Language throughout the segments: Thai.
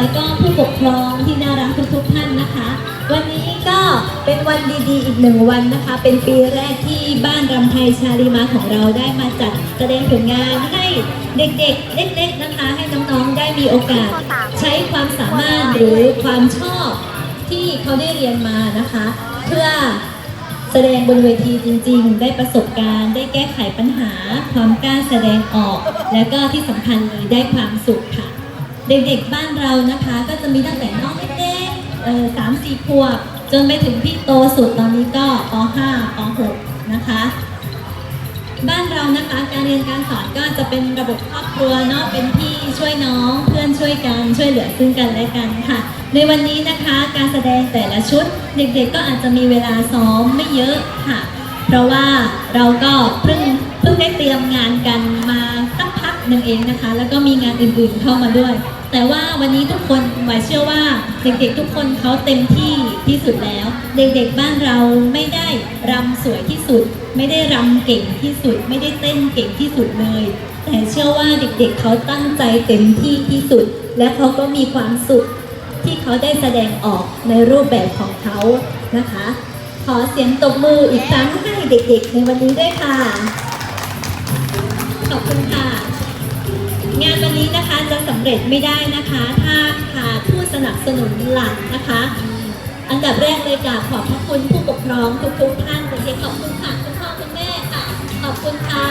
แล้วก็ผู้ปกครองที่น่ารักทุกๆท่านนะคะ วันนี้ก็เป็นวันดีๆ อีกหนึ่งวันนะคะ เป็นปีแรกที่บ้านรำไทยชาลีมาของเราได้มาจัดแสดงผลงานให้เด็กๆ เล็กๆนะคะ ให้น้องๆได้มีโอกาส ใช้ความสามารถหรือความชอบที่เขาได้เรียนมานะคะ เพื่อแสดงบนเวทีจริงๆ ได้ประสบการณ์ได้แก้ไขปัญหา ความกล้าแสดงออก และก็ที่สำคัญเลยได้ความสุขค่ะ เด็กๆบ้านเรานะคะ ก็จะมีตั้งแต่น้องเล็กๆสามสี่ขวบจนไปถึงพี่โตสุดตอนนี้ก็ป .5 ป .6 นะคะ บ้านเรานะคะการเรียนการสอนก็จะเป็นระบบครอบครัวเนาะเป็นพี่ช่วยน้องเพื่อนช่วยกันช่วยเหลือซึ่งกันและกันค่ะ ในวันนี้นะคะการแสดงแต่ละชุด เด็กๆก็อาจจะมีเวลาซ้อมไม่เยอะค่ะ เพราะว่าเราก็เพิ่งเพิ่งได้เตรียมงานกันมาสักพักหนึ่งเองนะคะ แล้วก็มีงานอื่นๆเข้ามาด้วย แต่ว่าวันนี้ทุกคนหมายเชื่อว่าเด็กๆทุกคนเขาเต็มที่ที่สุดแล้ว เด็กๆบ้านเราไม่ได้รำสวยที่สุด ไม่ได้รำเก่งที่สุด ไม่ได้เต้นเก่งที่สุดเลย แต่เชื่อว่าเด็กๆเขาตั้งใจเต็มที่ที่สุด และเขาก็มีความสุขที่เขาได้แสดงออกในรูปแบบของเขานะคะ ขอเสียงตบมืออีกครั้งให้เด็กๆ ในวันนี้ด้วยค่ะ ขอบคุณค่ะ งานวันนี้นะคะจะสำเร็จไม่ได้นะคะ ถ้าขาดผู้สนับสนุนหลักนะคะ อันดับแรกเลยกราบขอบพระคุณผู้ปกครองทุกๆท่านเลยขอบคุณค่ะคุณพ่อคุณแม่ค่ะ ขอบคุณค่ะ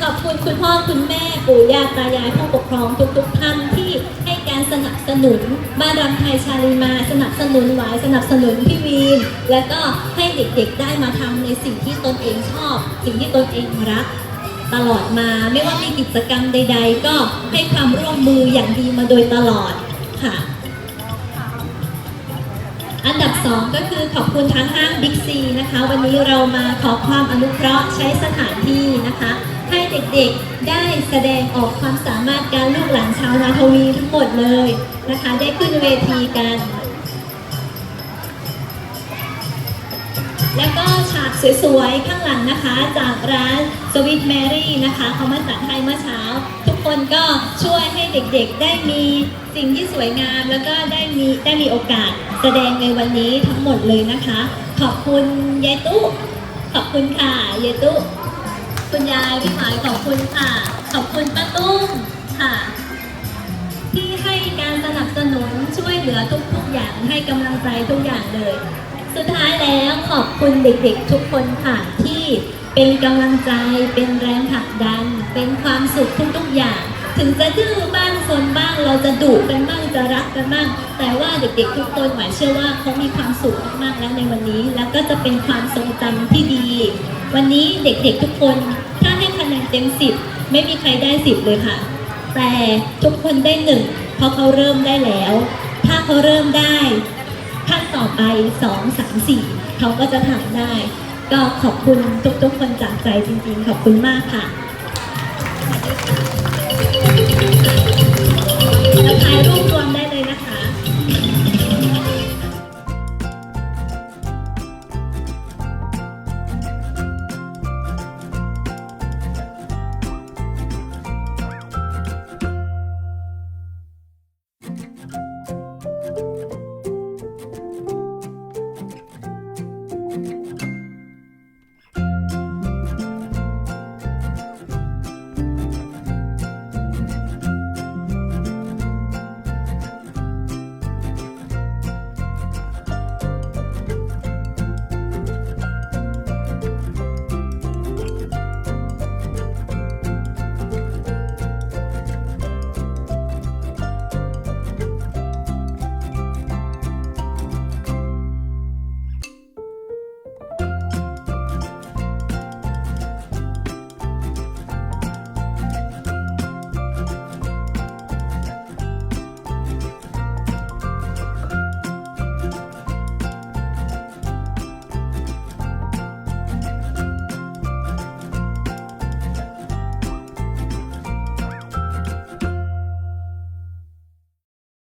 ขอบคุณคุณพ่อคุณแม่ปู่ย่าตายายผู้ปกครองทุกๆท่านที่ให้การสนับสนุนบ้านรำไทยชาลีมาสนับสนุนหวายสนับสนุนพี่วีน และก็ให้เด็กๆได้มาทำในสิ่งที่ตนเองชอบ สิ่งที่ตนเองรัก ตลอดมา ไม่ว่ามีกิจกรรมใด ๆ ก็ให้ความร่วมมืออย่างดีมาโดยตลอดค่ะ อันดับ 2 ก็คือขอบคุณทางห้างบิ๊กซีนะคะ วันนี้เรามาขอความอนุเคราะห์ใช้สถานที่นะคะ ให้เด็กๆได้แสดงออกความสามารถการลูกหลานชาวนาทวีทั้งหมดเลยนะคะ ได้ขึ้นเวทีกัน แล้วก็ฉากสวยๆ ข้างหลังนะคะ จากร้านสวิตแมรี่นะคะเขามาจัดให้เมื่อเช้า ทุกคนก็ช่วยให้เด็กๆได้มีสิ่งที่สวยงาม แล้วก็ได้มีได้มีโอกาสแสดงในวันนี้ทั้งหมดเลยนะคะ ขอบคุณยายตุ๊ขอบคุณค่ะยายตุ๊คุณยายพี่หมายขอบคุณค่ะ ขอบคุณป้าตุ้มค่ะ ที่ให้การสนับสนุนช่วยเหลือทุกๆอย่างให้กำลังใจทุกอย่างเลย สุดท้ายแล้วขอบคุณเด็กๆทุกคนค่ะที่เป็นกำลังใจ เป็นแรงผลักดัน เป็นความสุขทุกๆอย่าง ถึงจะดื้อบ้างซนบ้างเราจะดุกันบ้างจะรักกันบ้าง แต่ว่าเด็กๆทุกคนหมายเชื่อว่าเขามีความสุขมากๆแล้วในวันนี้ แล้วก็จะเป็นความทรงจำที่ดี วันนี้เด็กๆทุกคน ถ้าให้คะแนนเต็มสิบไม่มีใครได้สิบเลยค่ะ แต่ทุกคนได้หนึ่งเพราะเขาเริ่มได้แล้ว ถ้าเขาเริ่มได้ ขั้นต่อไป2 3 4เขาก็จะทำได้ ก็ขอบคุณทุกๆคนจากใจจริงๆ ขอบคุณมากค่ะ